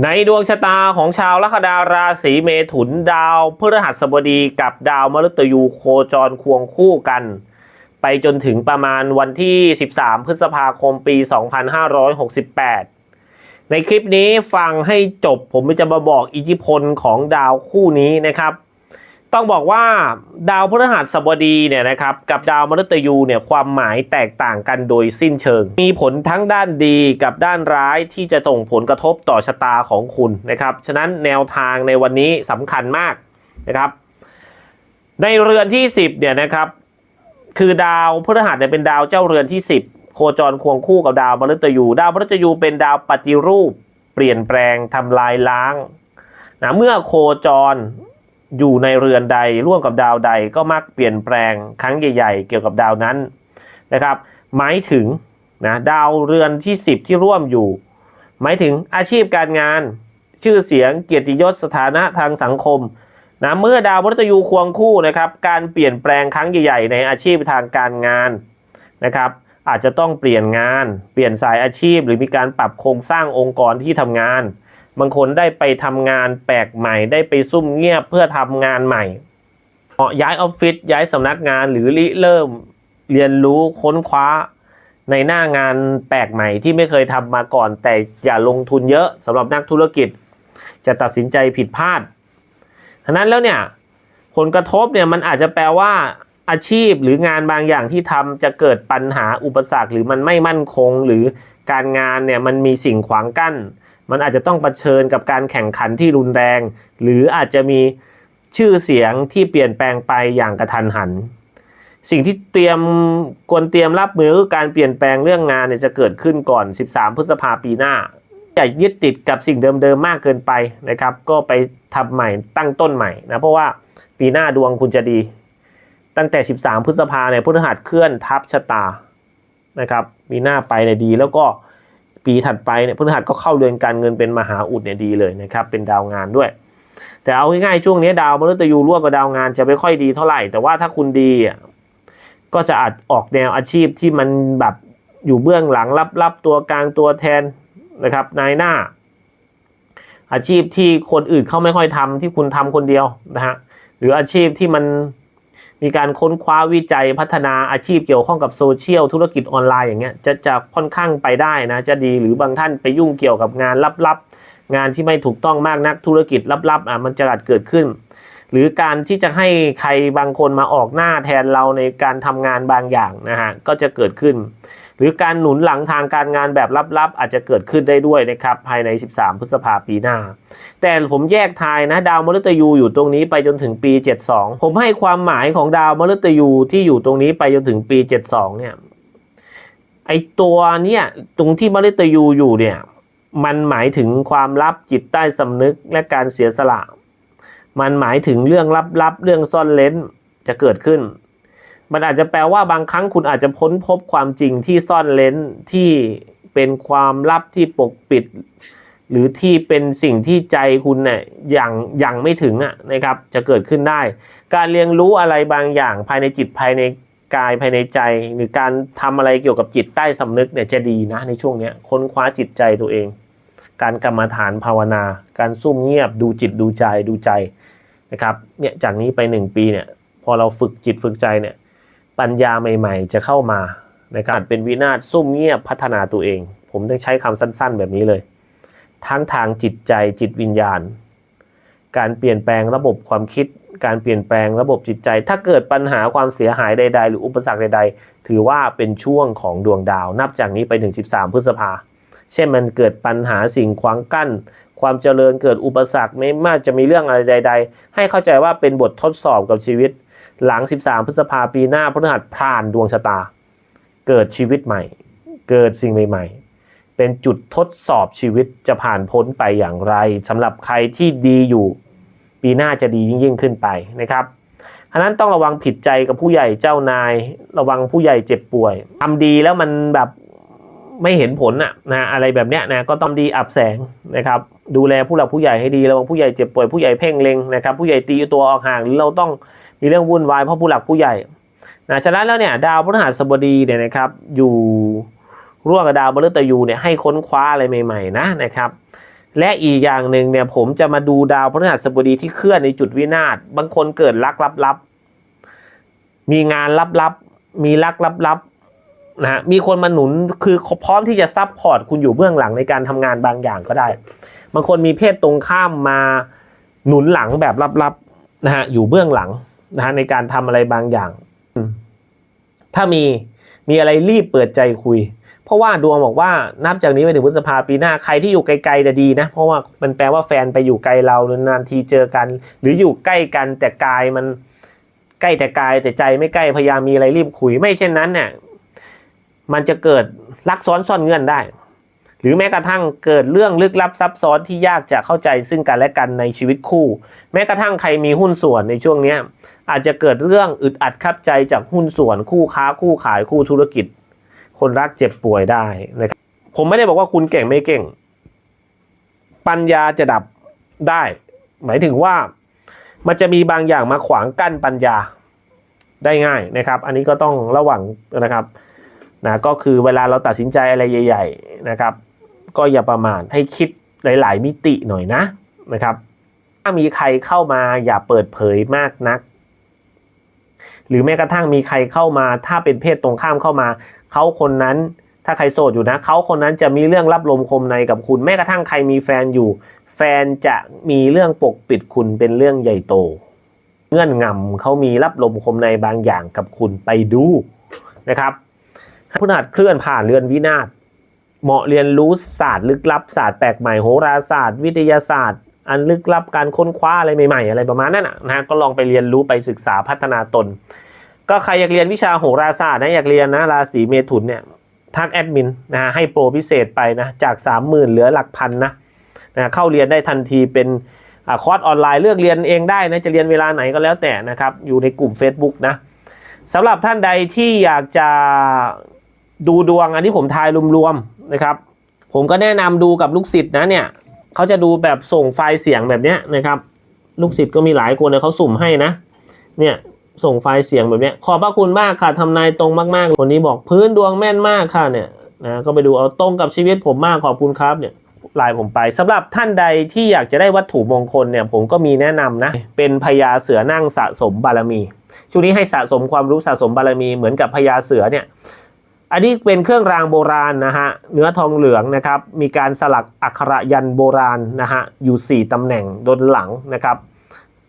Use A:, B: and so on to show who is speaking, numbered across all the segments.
A: ในดวงชะตาของชาวลัคนาราศีเมถุนดาวพฤหัสบดีกับดาวมฤตยูโคจรควงคู่กัน ไปจนถึงประมาณวันที่ 13 พฤษภาคมปี 2568 ในคลิปนี้ฟังให้จบผมจะมาบอกอิทธิพลของดาวคู่นี้นะครับ ต้องบอกว่าดาวพฤหัสบดีเนี่ยนะครับกับดาวมฤตยูเนี่ยความหมายแตกต่างกันโดยสิ้นเชิง มีผลทั้งด้านดีกับด้านร้ายที่จะส่งผลกระทบต่อชะตาของคุณนะครับฉะนั้นแนวทางในวันนี้สำคัญมากนะครับ ในเรือนที่ 10เนี่ยนะครับคือดาวพฤหัสเนี่ยเป็นดาวเจ้าเรือนที่ 10 โคจรควงคู่กับดาวมฤตยู ดาวมฤตยูเป็นดาวปฏิรูป เปลี่ยนแปลงทำลายล้างนะเมื่อโคจร อยู่ในเรือนใดร่วมกับดาวใดก็มักเปลี่ยนแปลงครั้งใหญ่ ๆ เกี่ยวกับดาวนั้นนะครับ หมายถึงนะดาวเรือนที่ 10 ที่ร่วมอยู่ หมายถึงอาชีพการงาน ชื่อเสียงเกียรติยศสถานะทางสังคมนะเมื่อดาวมฤตยูควงคู่นะครับ การเปลี่ยนแปลงครั้งใหญ่ ๆ ในอาชีพทางการงานนะครับ อาจจะต้องเปลี่ยนงาน เปลี่ยนสายอาชีพ หรือมีการปรับโครงสร้างองค์กรที่ทำงาน บางคนได้ไปทำงานแปลกใหม่ ได้ไปซุ่มเงียบเพื่อทำงานใหม่เาะย้ายออฟฟิศย้ายสำนักงานหรือริเริ่มเรียนรู้ค้นคว้าในหน้างานแปลกใหม่ที่ไม่เคยทำมาก่อน แต่อย่าลงทุนเยอะสำหรับนักธุรกิจ จะตัดสินใจผิดพลาดฉะนั้นแล้วเนี่ยผลกระทบเนี่ยมันอาจจะแปลว่าอาชีพหรืองานบางอย่างที่ทำจะเกิดปัญหาอุปสรรค หรือมันไม่มั่นคงหรือการงานเนี่ยมันมีสิ่งขวางกั้น มันอาจจะต้องเผชิญกับการแข่งขันที่รุนแรง หรืออาจจะมีชื่อเสียงที่เปลี่ยนแปลงไปอย่างกระทันหัน สิ่งที่เตรียมควรเตรียมรับมือคือการเปลี่ยนแปลงเรื่องงานเนี่ยจะเกิดขึ้นก่อน 13 พฤษภาปีหน้าอย่ายึดติดกับสิ่งเดิมๆมากเกินไปนะครับ ก็ไปทำใหม่ตั้งต้นใหม่นะเพราะว่าปีหน้าดวงคุณจะดี ตั้งแต่ 13 พฤษภาเนี่ยพฤหัสเคลื่อนทับชะตานะครับปีหน้าไปเนี่ยดีแล้วก็ ปีถัดไปเนี่ยพฤหัสก็เข้าเรือนการเงินเป็นมหาอุดเนี่ยดีเลยนะครับเป็นดาวงานด้วย แต่เอาง่ายๆช่วงนี้ดาวมฤตยูร่วมกับดาวงานจะไม่ค่อยดีเท่าไหร่ แต่ว่าถ้าคุณดีอะก็จะอาจออกแนวอาชีพที่มันแบบอยู่เบื้องหลังรับๆตัวกลางตัวแทนนะครับนายหน้า อาชีพที่คนอื่นเขาไม่ค่อยทำที่คุณทำคนเดียวนะฮะหรืออาชีพที่มัน มีการค้นคว้าวิจัยพัฒนาอาชีพเกี่ยวข้องกับโซเชียลธุรกิจออนไลน์อย่างเงี้ยจะจะค่อนข้างไปได้นะจะดีหรือบางท่านไปยุ่งเกี่ยวกับงานลับๆ งานที่ไม่ถูกต้องมากนักธุรกิจลับๆอะมันจะอาจเกิดขึ้น หรือการที่จะให้ใครบางคนมาออกหน้าแทนเราในการทำงานบางอย่างนะฮะก็จะเกิดขึ้น รือการหนุนหลังทางการงานแบบลับๆ อาจจะเกิดขึ้นได้ด้วยนะครับ ภายใน 13 พฤษภาปีหน้า แต่ผมแยกทายนะ ดาวมฤตยูอยู่ตรงนี้ไปจนถึงปี 72 ผมให้ความหมายของดาวมฤตยูที่อยู่ตรงนี้ไปจนถึงปี 72 เนี่ยไอตัวเนี่ยตรงที่มฤตยูอยู่เนี่ยมันหมายถึงความลับจิตใต้สำนึกและการเสียสละ มันหมายถึงเรื่องลับๆเรื่องซ่อนเลนจะเกิดขึ้น มันอาจจะแปลว่าบางครั้งคุณอาจจะพ้นพบความจริงที่ซ่อนเลนที่เป็นความลับที่ปกปิด หรือที่เป็นสิ่งที่ใจคุณเนี่ยยังยังไม่ถึงอะนะครับ จะเกิดขึ้นได้ การเรียนรู้อะไรบางอย่างภายในจิตภายในกายภายในใจ หรือการทำอะไรเกี่ยวกับจิตใต้สำนึกเนี่ยจะดีนะในช่วงเนี้ยค้นคว้าจิตใจตัวเอง การกรรมฐานภาวนา การซุ่มเงียบดูจิตดูใจดูใจนะครับเนี่ยจากนี้ไปหนึ่งปีเนี่ยพอเราฝึกจิตฝึกใจเนี่ย ปัญญาใหม่ๆ จะเข้ามาในการเป็นวินาศซุ่มเงียบพัฒนาตัวเอง ผมต้องใช้คำสั้นๆ แบบนี้เลย ทั้งทางจิตใจจิตวิญญาณ การเปลี่ยนแปลงระบบความคิด การเปลี่ยนแปลงระบบจิตใจ ถ้าเกิดปัญหาความเสียหายใด ๆ หรืออุปสรรคใด ๆ ถือว่าเป็นช่วงของดวงดาว นับจากนี้ไปถึง 13 พฤษภาเช่นมันเกิดปัญหาสิ่งขวางกั้น ความเจริญเกิดอุปสรรคไม่ว่าจะมีเรื่องอะไรใด ๆ ให้เข้าใจว่าเป็นบททดสอบกับชีวิต หลัง 13 พฤษภาปีหน้าพฤหัสผ่านดวงชะตา เกิดชีวิตใหม่ เกิดสิ่งใหม่ ๆ เป็นจุดทดสอบชีวิตจะผ่านพ้นไปอย่างไรสำหรับใครที่ดีอยู่ ปีหน้าจะดียิ่งยิ่งขึ้นไปนะครับฉะนั้นต้องระวังผิดใจกับผู้ใหญ่เจ้านาย ระวังผู้ใหญ่เจ็บป่วยทำดีแล้วมันแบบไม่เห็นผลอะนะอะไรแบบเนี้ยนะก็ต้องดีอับแสงนะครับ ดูแลผู้หลักผู้ใหญ่ให้ดีระวังผู้ใหญ่เจ็บป่วยผู้ใหญ่เพ่งเล็งนะครับ ผู้ใหญ่ตีตัวออกห่างหรือเราต้อง มีเรื่องวุ่นวายเพราะผู้หลักผู้ใหญ่นะฉะนั้นแล้วเนี่ยดาวพฤหัสบดีเนี่ยนะครับอยู่ร่วมกับดาวมฤตยูเนี่ยให้ค้นคว้าอะไรใหม่ๆนะนะครับและอีกอย่างหนึ่งเนี่ยผมจะมาดูดาวพฤหัสบดีที่เคลื่อนในจุดวินาศบางคนเกิดรักลับๆมีงานลับๆมีรักลับๆนะฮะมีคนมาหนุนคือพร้อมที่จะซับพอร์ตคุณอยู่เบื้องหลังในการทำงานบางอย่างก็ได้ บางคนมีเพศตรงข้ามมาหนุนหลังแบบลับๆนะฮะอยู่เบื้องหลัง นะฮะในการทำอะไรบางอย่าง ถ้ามีมีอะไรรีบเปิดใจคุย เพราะว่าดวงบอกว่านับจากนี้ไปถึงพฤษภาปีหน้าใครที่อยู่ไกลๆจะดีนะ เพราะว่ามันแปลว่าแฟนไปอยู่ไกลเรานานทีเจอกัน หรืออยู่ใกล้กันแต่กายมันใกล้แต่กายแต่ใจไม่ใกล้พยายามมีอะไรรีบคุย ไม่เช่นนั้นเนี่ยมันจะเกิดลักซ้อนซ่อนเงื่อนได้ หรือแม้กระทั่งเกิดเรื่องลึกลับซับซ้อนที่ยากจะเข้าใจซึ่งกันและกันในชีวิตคู่ แม้กระทั่งใครมีหุ้นส่วนในช่วงนี้อาจจะเกิดเรื่องอึดอัดคับใจจากหุ้นส่วนคู่ค้าคู่ขายคู่ธุรกิจ คนรักเจ็บป่วยได้นะครับผมไม่ได้บอกว่าคุณเก่งไม่เก่ง ปัญญาจะดับได้ หมายถึงว่ามันจะมีบางอย่างมาขวางกั้นปัญญาได้ง่ายนะครับ อันนี้ก็ต้องระวังนะครับนะก็คือเวลาเราตัดสินใจอะไรใหญ่ ๆ นะครับ ก็อย่าประมาทให้คิดหลาย ๆ มิติหน่อยนะนะครับ ถ้ามีใครเข้ามาอย่าเปิดเผยมากนัก หรือแม้กระทั่งมีใครเข้ามา ถ้าเป็นเพศตรงข้ามเข้ามา เขาคนนั้นถ้าใครโสดอยู่นะเขาคนนั้นจะมีเรื่องรับลมคมในกับคุณ แม้กระทั่งใครมีแฟนอยู่ แฟนจะมีเรื่องปกปิดคุณเป็นเรื่องใหญ่โต เงื่อนงำเขามีรับลมคมในบางอย่างกับคุณไปดูนะครับพุทธหัสเคลื่อนผ่านเรือนวินาศ เหมาะเรียนรู้ศาสตร์ลึกลับศาสตร์แปลกใหม่โหราศาสตร์ วิทยาศาสตร์ อันลึกลับการค้นคว้าอะไรใหม่ๆ อะไรประมาณนั้นนะฮะก็ลองไปเรียนรู้ไปศึกษาพัฒนาตน ก็ใครอยากเรียนวิชาโหราศาสตร์นะอยากเรียนนะราศีเมถุนเนี่ยทักแอดมินนะฮะให้โปรพิเศษไปนะจาก 30,000 เหลือหลักพันนะนะเข้าเรียนได้ทันทีเป็นอคอร์สออนไลน์เลือกเรียนเองได้นะจะเรียนเวลาไหนก็แล้วแต่นะครับอยู่ในกลุ่ม Facebook นะสำหรับท่านใดที่อยากจะดูดวงอันที่ผมทายรวมๆ นะครับ ผมก็แนะนำดูกับลูกศิษย์นะเนี่ยเขาจะดูแบบส่งไฟล์เสียงแบบเนี้ยนะครับ ลูกศิษย์ก็มีหลายคนเนะเขาสุ่มให้นะ เนี่ยส่งไฟล์เสียงแบบเนี้ยขอบพระคุณมากค่ะทำนายตรงมากๆคนนี้บอกพื้นดวงแม่นมากค่ะเนี่ยนะก็ไปดูเอาตรงกับชีวิตผมมากขอบคุณครับเนี่ยลน์ผมไปสำหรับท่านใดที่อยากจะได้วัตถุมงคลเนี่ยผมก็มีแนะนำนะ เป็นพญาเสือนั่งสะสมบารมีช่วงนี้ให้สะสมความรู้สะสมบารมีเหมือนกับพญาเสือเนี่ย อันนี้เป็นเครื่องรางโบราณนะฮะเนื้อทองเหลืองนะครับมีการสลักอักขระยันโบราณนะฮะอยู่ 4 ตำแหน่งบนหลังนะครับ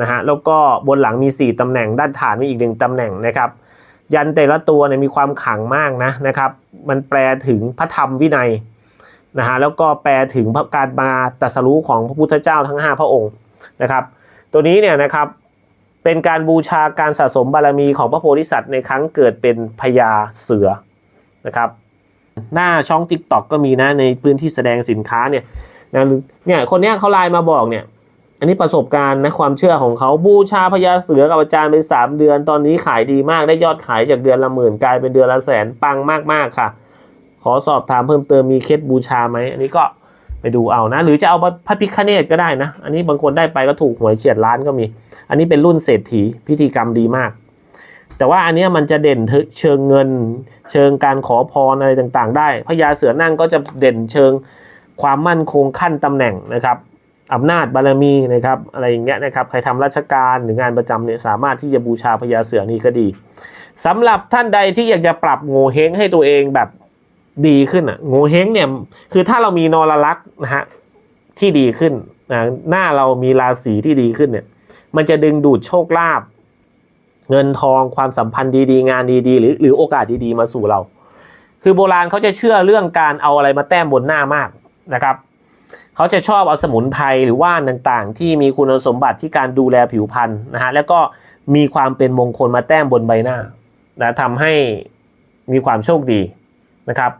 A: นะฮะแล้วก็บนหลังมี 4 ตำแหน่งด้านฐานมีอีกหนึ่งตำแหน่งนะครับยันแต่ละตัวเนี่ยมีความขังมากนะนะครับมันแปลถึงพระธรรมวินัยนะฮะแล้วก็แปลถึงพระการมาตรัสรู้ของพระพุทธเจ้าทั้ง 5 พระองค์นะครับตัวนี้เนี่ยนะครับเป็นการบูชาการสะสมบารมีของพระโพธิสัตว์ในครั้งเกิดเป็นพญาเสือ นะครับ หน้าช่อง t ิ k t o k ก็มีนะในพื้นที่แสดงสินค้าเนี่ยนะเนี่ยคนเนี้ยเขาไลน์มาบอกเนี่ย อันนี้ประสบการณ์นะความเชื่อของเขาบูชาพญาเสือกับอาจารย์ไปสามเดือน ตอนนี้ขายดีมากได้ยอดขายจากเดือนละหมื่นกลายเป็นเดือนละแสนปังมากๆค่ะ ขอสอบถามเพิ่มเติมมีเคล็ดบูชาไหมอันนี้ก็ไปดูเอานะ หรือจะเอาพระพิฆเนศก็ได้นะ อันนี้บางคนได้ไปก็ถูกหวยเฉียดล้านก็มี อันนี้เป็นรุ่นเศรษฐีพิธีกรรมดีมาก แต่ว่าอันนี้มันจะเด่นเชิงเงิน เชิงการขอพรอะไรต่างๆ ได้พญาเสือนั่งก็จะเด่นเชิงความมั่นคงขั้นตำแหน่งนะครับอำนาจบารมีนะครับอะไรอย่างเงี้ยนะครับใครทำราชการหรืองานประจำเนี่ยสามารถที่จะบูชาพญาเสือนี่ก็ดีสำหรับท่านใดที่อยากจะปรับโงเฮงให้ตัวเองแบบดีขึ้นอะโงเฮงเนี่ยคือถ้าเรามีนรลักษณ์นะฮะที่ดีขึ้นนะหน้าเรามีราศีที่ดีขึ้นเนี่ยมันจะดึงดูดโชคลาภ เงินทองความสัมพันธ์ดีๆ งานดีๆ หรือหรือโอกาสดีๆ มาสู่เรา คือโบราณเขาจะเชื่อเรื่องการเอาอะไรมาแต้มบนหน้ามากนะครับเขาจะชอบเอาสมุนไพรหรือว่านต่างๆ ที่มีคุณสมบัติที่การดูแลผิวพรรณนะฮะแล้วก็มีความเป็นมงคลมาแต้มบนใบหน้านะทำให้มีความโชคดีนะครับ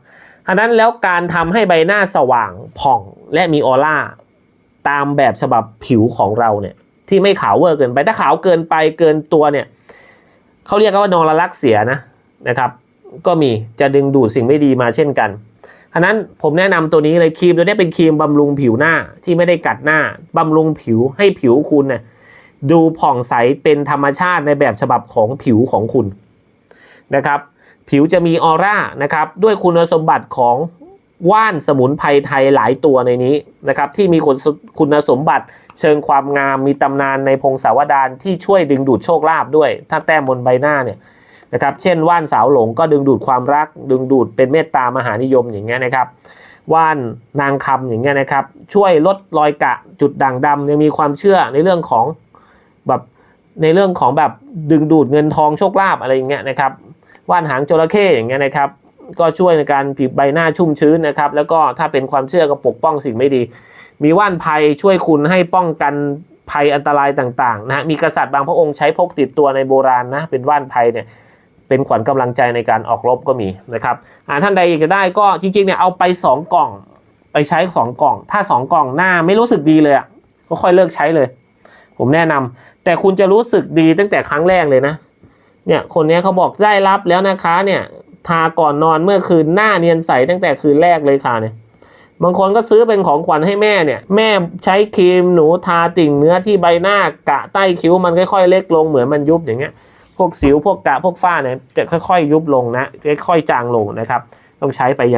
A: อันนั้นแล้วการทำให้ใบหน้าสว่างผ่องและมีออร่าตามแบบฉบับผิวของเราเนี่ยที่ไม่ขาวเวอร์เกินไปถ้าขาวเกินไปเกินตัวเนี่ย เขาเรียกว่านองละลักเสียนะนะครับ ก็มีจะดึงดูดสิ่งไม่ดีมาเช่นกันอันนั้นผมแนะนำตัวนี้เลยครีมตัวนี้เป็นครีมบำรุงผิวหน้าที่ไม่ได้กัดหน้าบำรุงผิวให้ผิวคุณเนี่ยดูผ่องใสเป็นธรรมชาติในแบบฉบับของผิวของคุณนะครับ ผิวจะมีออร่านะครับ ด้วยคุณสมบัติของว่านสมุนไพรไทยหลายตัวในนี้นะครับ ที่มีคุณสมบัติ เชิงความงามมีตำนานในพงศาวดารที่ช่วยดึงดูดโชคลาภด้วย ถ้าแต้มบนใบหน้าเนี่ยนะครับ เช่นว่านสาวหลงก็ดึงดูดความรัก ดึงดูดเป็นเมตตามหานิยมอย่างเงี้ยนะครับ ว่านนางคำอย่างเงี้ยนะครับ ช่วยลดรอยกะจุดด่างดำยังมีความเชื่อในเรื่องของแบบในเรื่องของแบบดึงดูดเงินทองโชคลาภอะไรอย่างเงี้ยนะครับ ว่านหางจระเข้อย่างเงี้ยนะครับ ก็ช่วยในการผิวใบหน้าชุ่มชื้นนะครับ แล้วก็ถ้าเป็นความเชื่อก็ปกป้องสิ่งไม่ดี มีว่านภัยช่วยคุณให้ป้องกันภัยอันตรายต่างๆนะฮะมีกษัตริย์บางพระองค์ใช้พกติดตัวในโบราณนะเป็นว่านภัยเนี่ยเป็นขวัญกำลังใจในการออกรบก็มีนะครับอ่าท่านใดอยากจะได้ก็จริงๆเนี่ยเอาไป 2 กล่อง ไปใช้ 2 กล่อง ถ้า 2 กล่องหน้าไม่รู้สึกดีเลยอะก็ค่อยเลิกใช้เลย ผมแนะนำแต่คุณจะรู้สึกดีตั้งแต่ครั้งแรกเลยนะเนี่ยคนนี้เขาบอกได้รับแล้วนะคะเนี่ยทาก่อนนอนเมื่อคืนหน้าเนียนใสตั้งแต่คืนแรกเลยค่ะเนี่ย บางคนก็ซื้อเป็นของขวัญให้แม่เนี่ย แม่ใช้ครีมหนูทาติ่งเนื้อที่ใบหน้ากะใต้คิ้วมันค่อยๆเล็กลงเหมือนมันยุบอย่างเงี้ย พวกสิวพวกกะพวกฝ้าเนี่ยจะค่อยๆ ยุบลงนะค่อยๆจางลงนะครับ ต้องใช้ไปอย่าง